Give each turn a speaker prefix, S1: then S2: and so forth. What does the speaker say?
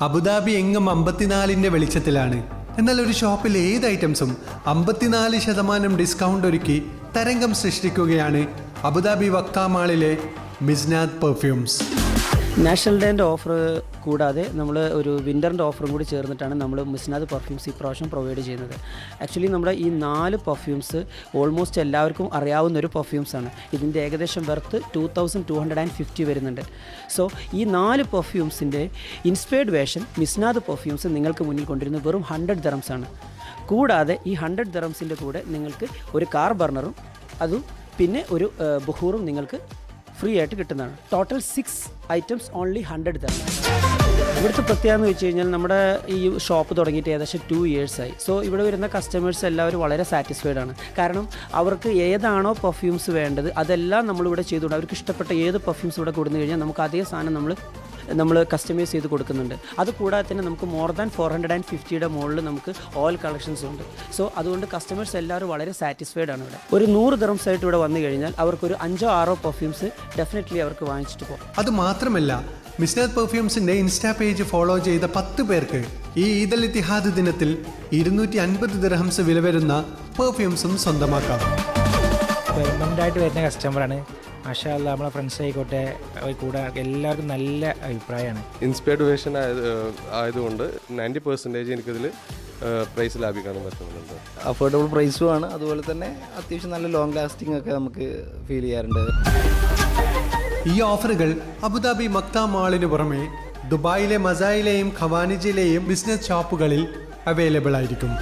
S1: Abu Dhabi എങ്ങും അമ്പത്തിനാലിന്റെ വെളിച്ചത്തിലാണ്. എന്നാൽ ഒരു ഷോപ്പിൽ ഏത് ഐറ്റംസും അമ്പത്തിനാല് ശതമാനം ഡിസ്കൗണ്ട് ഒരുക്കി തരംഗം സൃഷ്ടിക്കുകയാണ് അബുദാബി വക്താമാളിലെ മിസ്നാദ് പെർഫ്യൂംസ്.
S2: നാഷണൽ ഡേന്റെ ഓഫർ കൂടാതെ നമ്മൾ ഒരു വിന്ററിന്റെ ഓഫറും കൂടി ചേർന്നിട്ടാണ് നമ്മൾ മിസ്നാദ് പെർഫ്യൂംസ് ഈ പ്രാവശ്യം പ്രൊവൈഡ് ചെയ്യുന്നത്. ആക്ച്വലി നമ്മുടെ ഈ നാല് പെർഫ്യൂംസ് ഓൾമോസ്റ്റ് എല്ലാവർക്കും അറിയാവുന്ന ഒരു പെർഫ്യൂംസാണ് ഇതിന്റെ ഏകദേശം worth two thousand two hundred and fifty വരുന്നുണ്ട്. സോ ഈ നാല് പെർഫ്യൂംസിന്റെ ഇൻസ്പയർഡ് വേഷൻ മിസ്നാദ് പെർഫ്യൂംസ് നിങ്ങൾക്ക് മുന്നിൽ കൊണ്ടിരുന്നത് വെറും ഹൺഡ്രഡ് ദറംസ് ആണ്. കൂടാതെ ഈ ഹൺഡ്രഡ് ദറംസിന്റെ കൂടെ നിങ്ങൾക്ക് ഒരു കാർ ബർണറും അതും പിന്നെ ഒരു ബുഹൂറും നിങ്ങൾക്ക് ഫ്രീ ആയിട്ട് കിട്ടുന്നതാണ്. Total six items only hundred തന്നെ ഇവിടുത്തെ പ്രത്യേകത എന്ന് വെച്ച് കഴിഞ്ഞാൽ നമ്മുടെ ഈ ഷോപ്പ് തുടങ്ങിയിട്ട് ഏകദേശം ടു ഇയേഴ്സായി സോ ഇവിടെ വരുന്ന കസ്റ്റമേഴ്സ് എല്ലാവരും വളരെ സാറ്റിസ്ഫൈഡ് ആണ്. കാരണം അവർക്ക് ഏതാണോ പെർഫ്യൂംസ് വേണ്ടത് അതെല്ലാം നമ്മളിവിടെ ചെയ്തുകൊണ്ട് അവർക്ക് ഇഷ്ടപ്പെട്ട ഏത് പെർഫ്യൂംസ് ഇവിടെ കൊടുത്തു കഴിഞ്ഞാൽ നമുക്ക് അതേ സാധനം നമ്മൾ നമ്മൾ കസ്റ്റമൈസ് ചെയ്ത് കൊടുക്കുന്നുണ്ട്. അത് കൂടാതെ തന്നെ നമുക്ക് more than four hundred and ഫിഫ്റ്റിയുടെ മുകളിൽ നമുക്ക് ഓയിൽ കളക്ഷൻസ് ഉണ്ട്. സോ അതുകൊണ്ട് കസ്റ്റമേഴ്സ് എല്ലാവരും വളരെ സാറ്റിസ്ഫൈഡ് ആണ് ഇവിടെ. ഒരു നൂറ് ദിറംസ് ആയിട്ട് ഇവിടെ വന്നു കഴിഞ്ഞാൽ അവർക്കൊരു അഞ്ചോ ആറോ പെർഫ്യൂംസ് ഡെഫിനറ്റ്ലി അവർക്ക് വാങ്ങിച്ചിട്ട് പോകും.
S1: അത് മാത്രമല്ല മിസ്നാഥ് പെർഫ്യൂംസിന്റെ ഇൻസ്റ്റാ പേജ് ഫോളോ ചെയ്ത പത്ത് പേർക്ക് ഈ ഈദൽ ഇത്തിഹാദ് ദിനത്തിൽ ഇരുന്നൂറ്റി അൻപത് ദിർഹംസ് വില വരുന്ന പെർഫ്യൂംസും സ്വന്തമാക്കാം.
S3: പെർമനന്റ് ആയിട്ട് വരുന്ന കസ്റ്റമറാണ് മാഷാല്ല നമ്മളെ ഫ്രണ്ട്സ് ആയിക്കോട്ടെ കൂടെ എല്ലാവർക്കും നല്ല അഭിപ്രായമാണ്
S4: ഇൻസ്പയർഡ് വേഷൻ ആയത് ആയതുകൊണ്ട് നയന്റി പെർസെന്റേജ് എനിക്കതിൽ പ്രൈസ് ലാഭിക്കാനും പറ്റുന്നുണ്ട്.
S5: അഫോർഡബിൾ പ്രൈസും ആണ്. അതുപോലെ തന്നെ അത്യാവശ്യം നല്ല ലോങ് ലാസ്റ്റിംഗ് ഒക്കെ നമുക്ക് ഫീൽ ചെയ്യാറുണ്ട്.
S1: ഈ ഓഫറുകൾ അബുദാബി മക്ത മാളിന് പുറമെ ദുബായിലെ മസായിലെയും ഖവാനിജിലെയും ബിസിനസ് ഷോപ്പുകളിൽ അവൈലബിൾ ആയിരിക്കും.